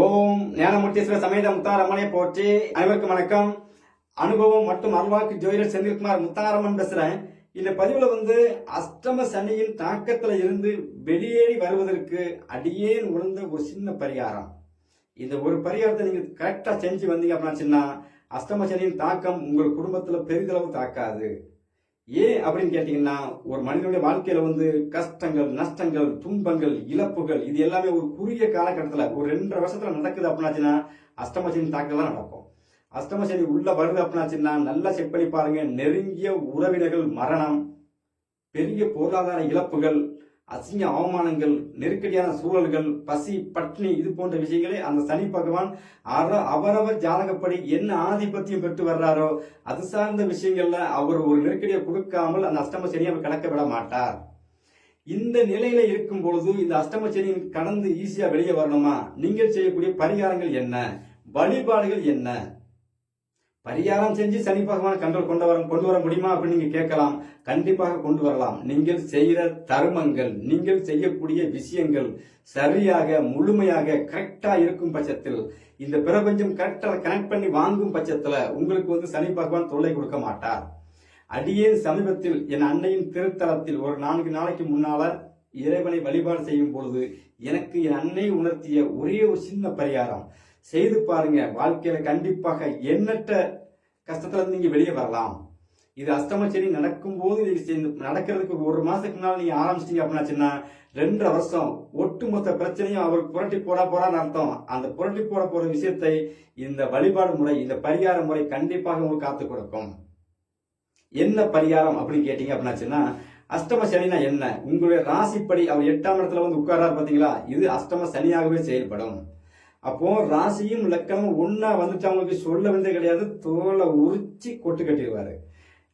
ஓம் ஞானமூர்த்தீஸ்வர சமேத முத்தாரம்மனை போற்றி அனைவருக்கும் வணக்கம். அனுபவம் மற்றும் அருள்வாக்கு ஜோதிடர் செந்தில்குமார் முத்தாரம்மன் பேசுறேன். இந்த பதிவுல வந்து அஷ்டம சனியின் தாக்கத்துல இருந்து வெளியேறி வருவதற்கு அடியேன் உணர்ந்த ஒரு சின்ன பரிகாரம். இந்த ஒரு பரிகாரத்தை நீங்க கரெக்டா செஞ்சு வந்தீங்க அப்படின்னா அஷ்டம சனியின் தாக்கம் உங்கள் குடும்பத்துல பெரிதளவு தாக்காது. ஏன் அப்படின்னு கேட்டீங்கன்னா ஒரு மனிதனுடைய வாழ்க்கையில வந்து கஷ்டங்கள் நஷ்டங்கள் துன்பங்கள் இழப்புகள் இது எல்லாமே ஒரு குறுகிய காலகட்டத்தில் ஒரு ரெண்டரை வருஷத்துல நடக்குது அப்படின்னாச்சுன்னா அஷ்டமசனி தாக்கல் தான் நடக்கும். அஷ்டமசனி உள்ள வருது அப்படின்னாச்சுன்னா நல்லா செக் பண்ணி பாருங்க நெருங்கிய உறவினர்கள் மரணம் பெரிய பொருளாதார இழப்புகள் அசிங்க அவமானங்கள் நெருக்கடியான சூழல்கள் பசி பட்னி இது போன்ற விஷயங்களை அந்த சனி பகவான் அவரவர் ஜாதகப்படி என்ன ஆதிபத்தியம் பெற்று வர்றாரோ அது சார்ந்த விஷயங்கள்ல அவர் ஒரு நெருக்கடியை கொடுக்காமல் அந்த அஷ்டம சனியை அவர் கடக்க விட மாட்டார். இந்த நிலையில இருக்கும் பொழுது இந்த அஷ்டம சனியின் கடந்து ஈஸியா வெளியே வரணுமா? நீங்கள் செய்யக்கூடிய பரிகாரங்கள் என்ன? வழிபாடுகள் என்ன? பரிகாரம் செஞ்சு சனி பகவான் கண்ட்ரோல் கொண்டு வர கொண்டு வர முடியுமா அப்படின்னு நீங்க கேட்கலாம். கண்டிப்பாக கொண்டு வரலாம். நீங்கள் செய்கிற தர்மங்கள் நீங்கள் செய்யக்கூடிய விஷயங்கள் சரியாக முழுமையாக கரெக்டா இருக்கும் பட்சத்தில் இந்த பிரபஞ்சம் கரெக்டா கனெக்ட் பண்ணி வாங்கும் பட்சத்துல உங்களுக்கு வந்து சனி பகவான் தொல்லை கொடுக்க மாட்டார். அடியேன் சமீபத்தில் என் அன்னையின் திருத்தலத்தில் ஒரு நான்கு நாளைக்கு முன்னால இறைவனை வழிபாடு செய்யும் பொழுது எனக்கு என் அன்னை உணர்த்திய ஒரே ஒரு சின்ன பரிகாரம். செய்து பாருங்க. வாழ்க்கையில கண்டிப்பாக எண்ணற்ற கஷ்டத்துல இருந்து நீங்க வெளியே வரலாம். இது அஷ்டமச்சரி நடக்கும் போது நடக்கிறதுக்கு ஒரு மாசத்துக்கு நாள் நீங்க ஆரம்பிச்சிட்டீங்க அப்படின்னாச்சுன்னா ரெண்டரை வருஷம் ஒட்டுமொத்த பிரச்சனையும் அவருக்கு புரட்டி போட போறான்னு அர்த்தம். அந்த புரட்டி போட போற விஷயத்தை இந்த வழிபாடு முறை இந்த பரிகார முறை கண்டிப்பாக உங்களுக்கு காத்து கொடுக்கும். என்ன பரிகாரம் அப்படின்னு கேட்டீங்க அப்படின்னாச்சுன்னா அஷ்டம சனினா என்ன? உங்களுடைய ராசிப்படி அவர் எட்டாம் இடத்துல வந்து உட்கார்றாரு பாத்தீங்களா? இது அஷ்டம சனியாகவே செயல்படும். அப்போ ராசியும் லக்கணமும் ஒன்னா வந்துட்டு அவங்களுக்கு சொல்ல வந்தே கிடையாது. தோலை உரிச்சு கொட்டு கட்டிடுவாரு.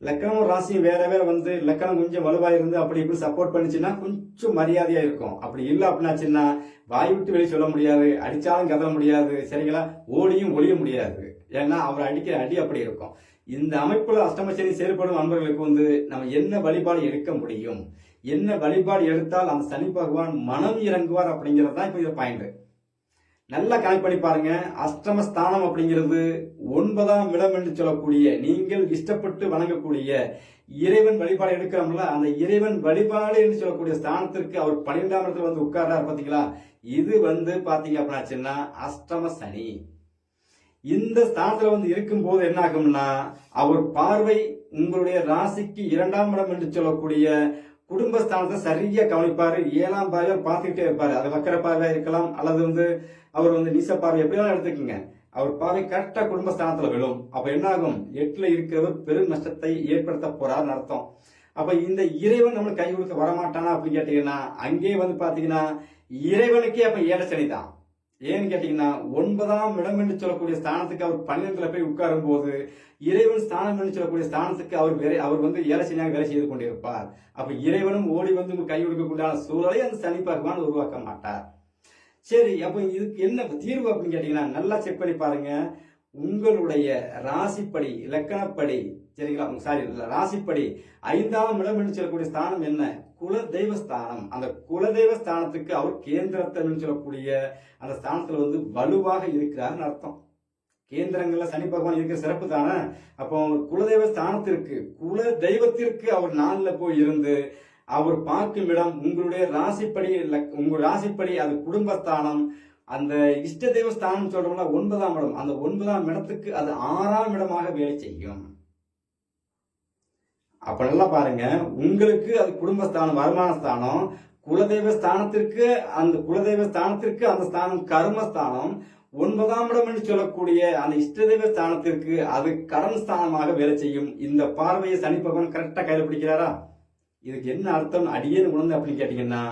லக்கணமும் ராசியும் வேற வேற வந்து லக்கணம் கொஞ்சம் வலுவா இருந்து அப்படி இப்படி சப்போர்ட் பண்ணுச்சுன்னா கொஞ்சம் மரியாதையா இருக்கும். அப்படி இல்லை அப்படின்னாச்சுன்னா வாய் விட்டு வெளியே சொல்ல முடியாது. அடிச்சாலும் கதற முடியாது. சரிங்களா? ஓடியும் ஒளிய முடியாது. ஏன்னா அவர் அடிக்கிற அடி அப்படி இருக்கும். இந்த அமைப்புல அஷ்டமசனி செயல்படும் அன்பர்களுக்கு வந்து நம்ம என்ன வழிபாடு எடுக்க முடியும்? என்ன வழிபாடு எடுத்தால் அந்த சனி பகவான் மனம் இறங்குவார் அப்படிங்கிறது தான் இப்போ இது பாயிண்ட் நல்லா கனெக்ட் பண்ணி பாருங்க. அஷ்டம ஸ்தானம் அப்படிங்கிறது ஒன்பதாம் இடம் என்று சொல்லக்கூடிய நீங்கள் இஷ்டப்பட்டு வணங்கக்கூடிய இறைவன் வழிபாடு எடுக்கிறோம்ல அந்த இறைவன் வழிபாடு என்று சொல்லக்கூடிய ஸ்தானத்திற்கு அவர் பன்னிரெண்டாம் இடத்துல வந்து உட்கார்றாரு பாத்தீங்களா? இது வந்து பாத்தீங்க அப்படின்னாச்சுன்னா அஷ்டம சனி. இந்த ஸ்தானத்துல வந்து இருக்கும்போது என்ன ஆகும்னா அவர் பார்வை உங்களுடைய ராசிக்கு இரண்டாம் இடம் என்று சொல்லக்கூடிய குடும்பஸ்தானத்தை சரியா கவனிப்பாரு. ஏழாம் பார்வை பார்த்துக்கிட்டே இருப்பாரு. அது வக்கர பார்வையா இருக்கலாம் அல்லது வந்து அவர் வந்து நீச பார்வை எப்படியாலும் எடுத்துக்கோங்க? அவர் பார்வை கரெக்டா குடும்பஸ்தானத்துல விழும். அப்ப என்ன ஆகும் எட்டுல இருக்கிறவர் பெரும் நஷ்டத்தை ஏற்படுத்த போறாருன்னு அர்த்தம். அப்ப இந்த இறைவன் நம்மளுக்கு கை கொடுக்க வரமாட்டானா அப்படின்னு கேட்டீங்கன்னா அங்கேயே வந்து பாத்தீங்கன்னா இறைவனுக்கே அப்ப ஏழை தான் ஏன்னு கேட்டீங்கன்னா ஒன்பதாம் இடம் என்று சொல்லக்கூடிய ஸ்தானத்துக்கு அவர் பன்னிரெண்டுல போய் உட்காரும் போது இறைவன் ஸ்தானம் என்று சொல்லக்கூடிய ஸ்தானத்துக்கு அவர் வேலை அவர் வந்து ஏழை வேலை செய்து கொண்டிருப்பார். அப்ப இறைவனும் ஓடி வந்து உங்க கை கொடுக்கக்கூடிய சூழலை அந்த சனி பகவான் உருவாக்க மாட்டார். சரி அப்போ இதுக்கு என்ன தீர்வு அப்படின்னு கேட்டீங்கன்னா நல்லா செக் பண்ணி பாருங்க. உங்களுடைய ராசிப்படி இலக்கணப்படி சரிங்களா? சாரி ராசிப்படி ஐந்தாம் இடம் என்று சொல்லக்கூடிய ஸ்தானம் என்ன? குல தெய்வஸ்தானம் அந்த குல தெய்வஸ்தானத்துக்கு அவர் கேந்திரத்தன் சொல்லக்கூடிய அந்த ஸ்தானத்துல வந்து வலுவாக இருக்கிறார்னு அர்த்தம். கேந்திரங்கள்ல சனி பகவான் இருக்கிற சிறப்பு தானே? அப்போ குலதெய்வ ஸ்தானத்திற்கு குல தெய்வத்திற்கு அவர் நாளில் போய் இருந்து அவர் பார்க்கும் இடம் உங்களுடைய ராசிப்படி லக்- உங்க ராசிப்படி அது குடும்பஸ்தானம். அந்த இஷ்ட தெய்வ ஸ்தானம் சொல்றோம்ல ஒன்பதாம் இடம். அந்த ஒன்பதாம் இடத்துக்கு அது ஆறாம் இடமாக வேலை செய்யும். அப்ப நல்லா பாருங்க உங்களுக்கு அது குடும்பஸ்தானம் வருமான ஸ்தானம் குலதெய்வ ஸ்தானத்திற்கு அந்த குலதெய்வ ஸ்தானத்திற்கு அந்த ஸ்தானம் கர்மஸ்தானம் ஒன்பதாம் இடம் என்று சொல்லக்கூடிய அந்த இஷ்டதெய்வ ஸ்தானத்திற்கு அது கடன் ஸ்தானமாக வேலை செய்யும். இந்த பார்வையை சனி பகவான் கரெக்டா கையில பிடிக்கிறாரா? இதுக்கு என்ன அர்த்தம் அடியே உணர்ந்து அப்படின்னு கேட்டீங்கன்னா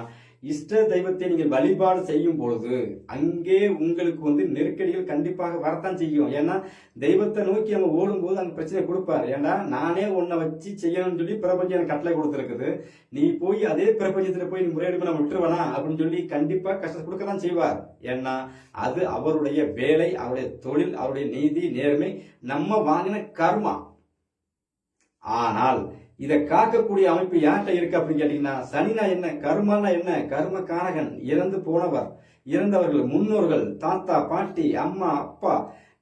இஷ்ட தெய்வத்தை நீங்கள் வழிபாடு செய்யும் பொழுது அங்கே உங்களுக்கு வந்து நெருக்கடிகள் கண்டிப்பாக வரத்தான் செய்யும். ஏன்னா தெய்வத்தை நோக்கி நம்ம ஓடும்போது அந்த பிரச்சனை கொடுப்பாரு. ஏன்னா நானே உன்னை வச்சு செய்யணும்னு சொல்லி பிரபஞ்சம் எனக்கு கட்டளை கொடுத்துருக்குது. நீ போய் அதே பிரபஞ்சத்தில் போய் நீ முறையீடு பண்ண விட்டுருவனா? அப்படின்னு சொல்லி கண்டிப்பாக கஷ்டம் கொடுக்க தான் செய்வார். ஏன்னா அது அவருடைய வேலை அவருடைய தொழில் அவருடைய நீதி நேர்மை நம்ம வாங்கின கர்மா. ஆனால் இதை காக்கக்கூடிய அமைப்பு யார்கிட்ட இருக்கு அப்படின்னு கேட்டீங்கன்னா சனினா என்ன கர்மனா என்ன கர்ம காரகன் இறந்து போனவர் இறந்தவர்கள் முன்னோர்கள் தாத்தா பாட்டி அம்மா அப்பா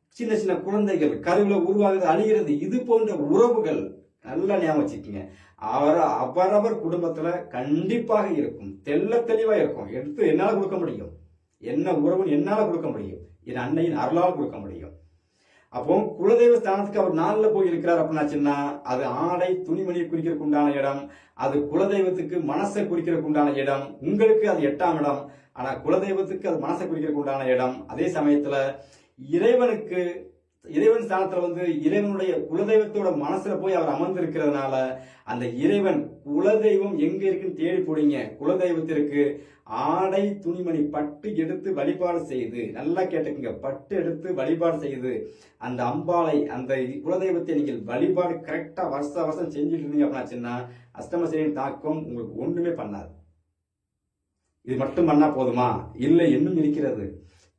சின்ன சின்ன குழந்தைகள் கருவில உருவாகுது அழிகிறது இது போன்ற உறவுகள் நல்லா ஞாபகம் வச்சுக்கோங்க. அவர் அவரவர் குடும்பத்துல கண்டிப்பாக இருக்கும். தெள்ள தெளிவா இருக்கும். எடுத்து என்னால கொடுக்க முடியும்? என்ன உறவுன்னு என்னால கொடுக்க முடியும்? என் அன்னையின் அருளால் கொடுக்க முடியும். அப்போ குலதெய்வ ஸ்தானத்துக்கு அவர் நாளில் போய் இருக்கிறார் அப்படின்னாச்சுன்னா அது ஆடை துணிமணியை குறிக்கிறதுக்கு உண்டான இடம் அது குலதெய்வத்துக்கு மனசை குறிக்கிறதுக்கு உண்டான இடம் உங்களுக்கு அது எட்டாம் இடம் ஆனால் குலதெய்வத்துக்கு அது மனசை குறிக்கிறதுக்கு உண்டான இடம். அதே சமயத்தில் இறைவனுக்கு இறைவன் ஸ்தானத்துல வந்து இறைவனுடைய குலதெய்வத்தோட மனசுல போய் அவர் அமர்ந்திருக்கிறதுனால அந்த இறைவன் குலதெய்வம் எங்க இருக்குன்னு தேடி போடுங்க குலதெய்வத்திற்கு ஆடை துணிமணி பட்டு எடுத்து வழிபாடு செய்து நல்லா கேட்டுக்குங்க பட்டு எடுத்து வழிபாடு செய்து அந்த அம்பாளை அந்த குலதெய்வத்தை நீங்கள் வழிபாடு கரெக்டா வருஷ வருஷம் செஞ்சுட்டு இருந்தீங்க அப்படின்னாச்சுன்னா அஷ்டமசனியின் தாக்கம் உங்களுக்கு ஒண்ணுமே பண்ணாது. இது மட்டும் பண்ணா போதுமா? இல்லை இன்னும் இருக்கிறது.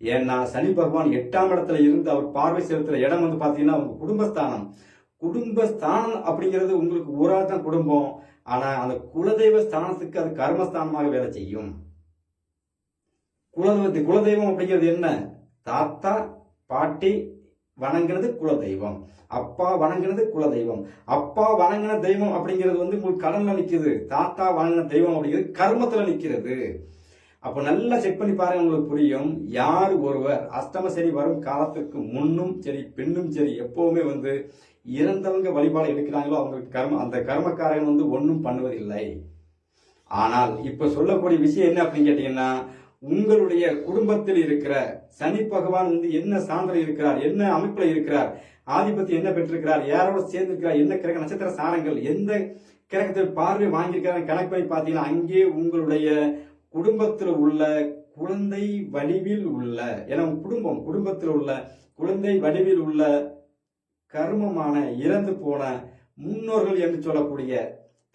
ஏன்னா சனி பகவான் எட்டாம் இடத்துல இருந்து அவர் பார்வை செலுத்துற இடம் வந்து பாத்தீங்கன்னா உங்க குடும்பஸ்தானம். குடும்பஸ்தானம் அப்படிங்கிறது உங்களுக்கு ஊராக தான் குடும்பம். ஆனா அந்த குலதெய்வ ஸ்தானத்துக்கு அது கர்மஸ்தானமாக வேலை செய்யும். குலதெய்வத்து குலதெய்வம் அப்படிங்கிறது என்ன? தாத்தா பாட்டி வணங்குறது குலதெய்வம். அப்பா வணங்குறது குலதெய்வம். அப்பா வணங்கின தெய்வம் அப்படிங்கிறது வந்து உங்களுக்கு கடன்ல நிற்குது தாத்தா வணங்கின தெய்வம் அப்படிங்கிறது கர்மத்துல நிக்கிறது. அப்போ நல்லா செக் பண்ணி பாருங்க உங்களுக்கு புரியும். யார் ஒருவர்? அஷ்டம சரி வரும் காலத்துக்கு முன்னும் சரி பின்னும் சரி எப்பவுமே வந்து இறந்தவங்க வழிபாடு எடுக்கிறாங்களோ அவங்களுக்கு கர்ம அந்த கர்மக்காரன் வந்து ஒன்றும் பண்ணுவதில்லை. ஆனால் இப்ப சொல்லக்கூடிய விஷயம் என்ன அப்படின்னு கேட்டீங்கன்னா உங்களுடைய குடும்பத்தில் இருக்கிற சனி பகவான் வந்து என்ன சான்றில் இருக்கிறார் என்ன அமைப்புல இருக்கிறார் ஆதிபத்தி என்ன பெற்றிருக்கிறார் யாரோட சேர்ந்திருக்கிறார் என்ன கிரக நட்சத்திர சாரங்கள் எந்த கிரகத்தில் பார்வை வாங்கியிருக்கிறார் கணக்கு பண்ணி பார்த்தீங்கன்னா அங்கே உங்களுடைய குடும்பத்தில் உள்ள குழந்தை வடிவில் உள்ள என குடும்பம் குடும்பத்தில் உள்ள குழந்தை வடிவில் உள்ள கர்மமான இறந்து போன முன்னோர்கள் என்று சொல்லக்கூடிய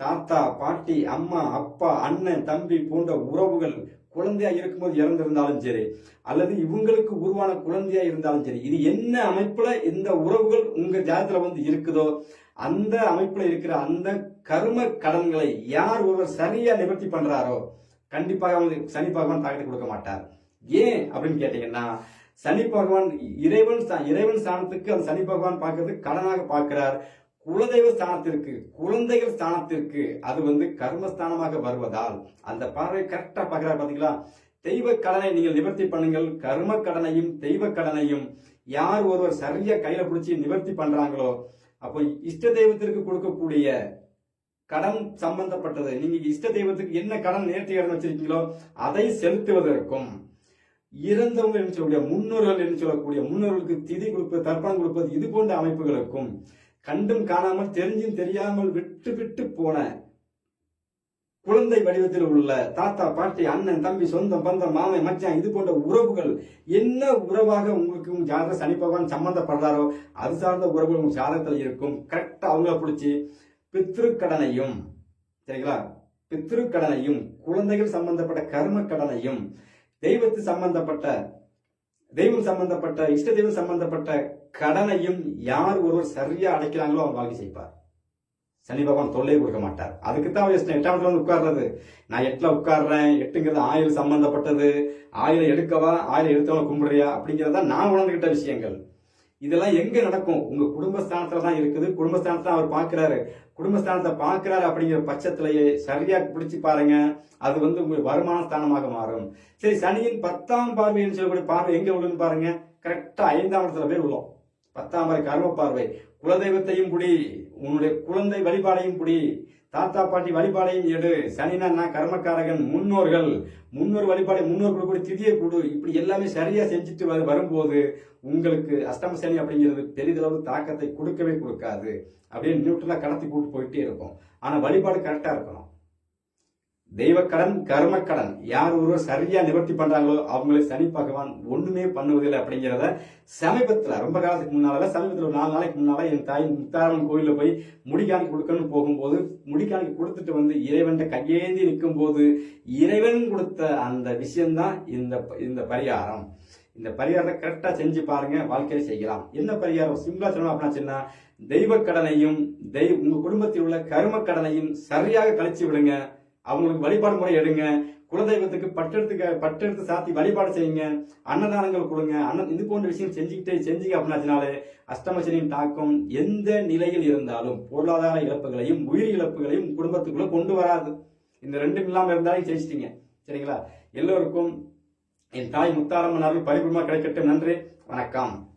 தாத்தா பாட்டி அம்மா அப்பா அண்ணன் தம்பி போன்ற உறவுகள் குழந்தையா இருக்கும்போது இறந்திருந்தாலும் சரி அல்லது இவங்களுக்கு உருவான குழந்தையா இருந்தாலும் சரி இது என்ன அமைப்புல இந்த உறவுகள் உங்க ஜாதத்துல வந்து இருக்குதோ அந்த அமைப்புல இருக்கிற அந்த கர்ம கடன்களை யார் ஒருவர் சரியா நிவர்த்தி பண்றாரோ கண்டிப்பாக அவங்களுக்கு சனி பகவான் தாக்கத்தை கொடுக்க மாட்டார். ஏன் அப்படின்னு கேட்டீங்கன்னா சனி பகவான் இறைவன் இறைவன் ஸ்தானத்துக்கு அந்த சனி பகவான் பார்க்கறது கடனாக பார்க்கிறார். குலதெய்வ ஸ்தானத்திற்கு குழந்தைகள் ஸ்தானத்திற்கு அது வந்து கர்மஸ்தானமாக வருவதால் அந்த பார்வை கரெக்டா பார்க்கிறார் பாத்தீங்களா? தெய்வ கடனை நீங்கள் நிவர்த்தி பண்ணுங்கள். கர்ம கடனையும் தெய்வ கடனையும் யார் ஒருவர் சரியா கையில பிடிச்சி நிவர்த்தி பண்றாங்களோ அப்போ இஷ்ட தெய்வத்திற்கு கொடுக்கக்கூடிய கடன் சம்பந்தப்பட்டது. நீங்க இஷ்ட தெய்வத்துக்கு என்ன கடன் நேர்த்தி கடன் வச்சிருக்கீங்களோ அதை செலுத்துவதற்கும் இறந்தவங்க என்று சொல்லக்கூடிய முன்னோர்கள் என்று சொல்லக்கூடிய முன்னோர்களுக்கு திதி கொடுப்பது தர்ப்பணம் கொடுப்பது இது போன்ற அமைப்புகளுக்கும் கண்டும் காணாமல் தெரிஞ்சும் தெரியாமல் விட்டு விட்டு போன குழந்தை வடிவத்தில் உள்ள தாத்தா பாட்டி அண்ணன் தம்பி சொந்தம் பந்தம் மாமை மச்சான் இது போன்ற உறவுகள் என்ன உறவாக உங்களுக்கு உங்க ஜாதக சனி பகவான் சம்பந்தப்படுறாரோ அது சார்ந்த உறவுகள் உங்க ஜாதகத்தில் இருக்கும். கரெக்டா அவங்கள பிடிச்சி பித்ருக்கடனையும் சரிங்களா? பித்ருக்கடனையும் குழந்தைகள் சம்பந்தப்பட்ட கர்ம கடனையும் தெய்வத்து சம்பந்தப்பட்ட தெய்வம் சம்பந்தப்பட்ட இஷ்ட தெய்வம் சம்பந்தப்பட்ட கடனையும் யார் ஒருவர் சரியா அடைக்கிறாங்களோ அவன் வாழ்க்கை செய்ப்பார் சனி பகவான் தொல்லை கொடுக்க மாட்டார். அதுக்கு தான் அவர் எட்டாம் இடத்துல வந்து உட்கார்றது. நான் எட்டுல உட்கார்றேன் எட்டுங்கிறது ஆயுள் சம்பந்தப்பட்டது. ஆயுளை எடுக்கவா ஆயுளை எடுத்தவன கும்பிடுறியா அப்படிங்கறத நான் உணர்ந்துகிட்ட விஷயங்கள். இதெல்லாம் எங்க நடக்கும்? உங்க குடும்பஸ்தானத்துல தான் இருக்குது. குடும்பஸ்தானத்தை அவர் பாக்குறாரு குடும்பஸ்தானத்தை பாக்குறாரு அப்படிங்கிற பட்சத்திலேயே சரியா பிடிச்சு பாருங்க. அது வந்து உங்களுக்கு வருமான ஸ்தானமாக மாறும். சரி சனியின் பத்தாம் பார்வைன்னு சொல்லக்கூடிய பார்வை எங்க விழுன்னு பாருங்க. கரெக்டா ஐந்தாம் இடத்துல போய் விழும். பத்தாம் கர்ம பார்வை. குலதெய்வத்தையும் குடி உன்னுடைய குழந்தை வழிபாடையும் குடி தாத்தா பாட்டி வழிபாடையும் எடு. சனினா நான் கர்மக்காரகன் முன்னோர்கள். முன்னோர் வழிபாடு முன்னோர்கள் கூட திதியை கொடு. இப்படி எல்லாமே சரியா செஞ்சுட்டு வரும்போது உங்களுக்கு அஷ்டம சனி அப்படிங்கிறது பெரிதளவு தாக்கத்தை கொடுக்கவே கொடுக்காது. அப்படியே நியூட்ரலா கடத்தி கூட்டு போயிட்டே இருக்கும். ஆனா வழிபாடு கரெக்டா இருக்கணும். தெய்வக்கடன் கர்மக்கடன் யார் ஒருவர் சரியா நிவர்த்தி பண்றாங்களோ அவங்களை சனி பகவான் ஒண்ணுமே பண்ணுவதில்லை அப்படிங்கிறத சமீபத்துல ரொம்ப காலத்துக்கு முன்னால சமீபத்துல ஒரு நாலு நாளைக்கு முன்னால என் தாய் முத்தாரம்மன் கோயிலில் போய் முடிக்காணி கொடுக்கணும்னு போகும்போது முடிக்காணி கொடுத்துட்டு வந்து இறைவன்கிட்ட கையேந்தி நிற்கும் போது இறைவன் கொடுத்த அந்த விஷயம்தான் இந்த இந்த பரிகாரம். இந்த பரிகாரத்தை கரெக்டா செஞ்சு பாருங்க வாழ்க்கையில செய்யலாம். என்ன பரிகாரம்? சிம்பிளா சொல்லணும் அப்படின்னா சொன்னா தெய்வ கடனையும் தெய்வ உங்க குடும்பத்தில் உள்ள கரும கடனையும் சரியாக கழிச்சு விடுங்க. அவங்களுக்கு வழிபாடு முறை எடுங்க. குலதெய்வத்துக்கு பட்டெடுத்து பட்டெடுத்து சாத்தி வழிபாடு செய்யுங்க. அன்னதானங்கள் கொடுங்க. அன்ன இது போன்ற விஷயம் செஞ்சுக்கிட்டே செஞ்சீங்க அப்படின்னாச்சினாலே அஷ்டமசனியின் தாக்கம் எந்த நிலையில் இருந்தாலும் பொருளாதார இழப்புகளையும் உயிர் இழப்புகளையும் குடும்பத்துக்குள்ளே கொண்டு வராது. இந்த ரெண்டும் இல்லாமல் இருந்தாலும் ஜெயிச்சிட்டீங்க. சரிங்களா? எல்லோருக்கும் என் தாய் முத்தாரம்மன் அருள் பரிபூர்ணமா கிடைக்கட்டும். நன்றி. வணக்கம்.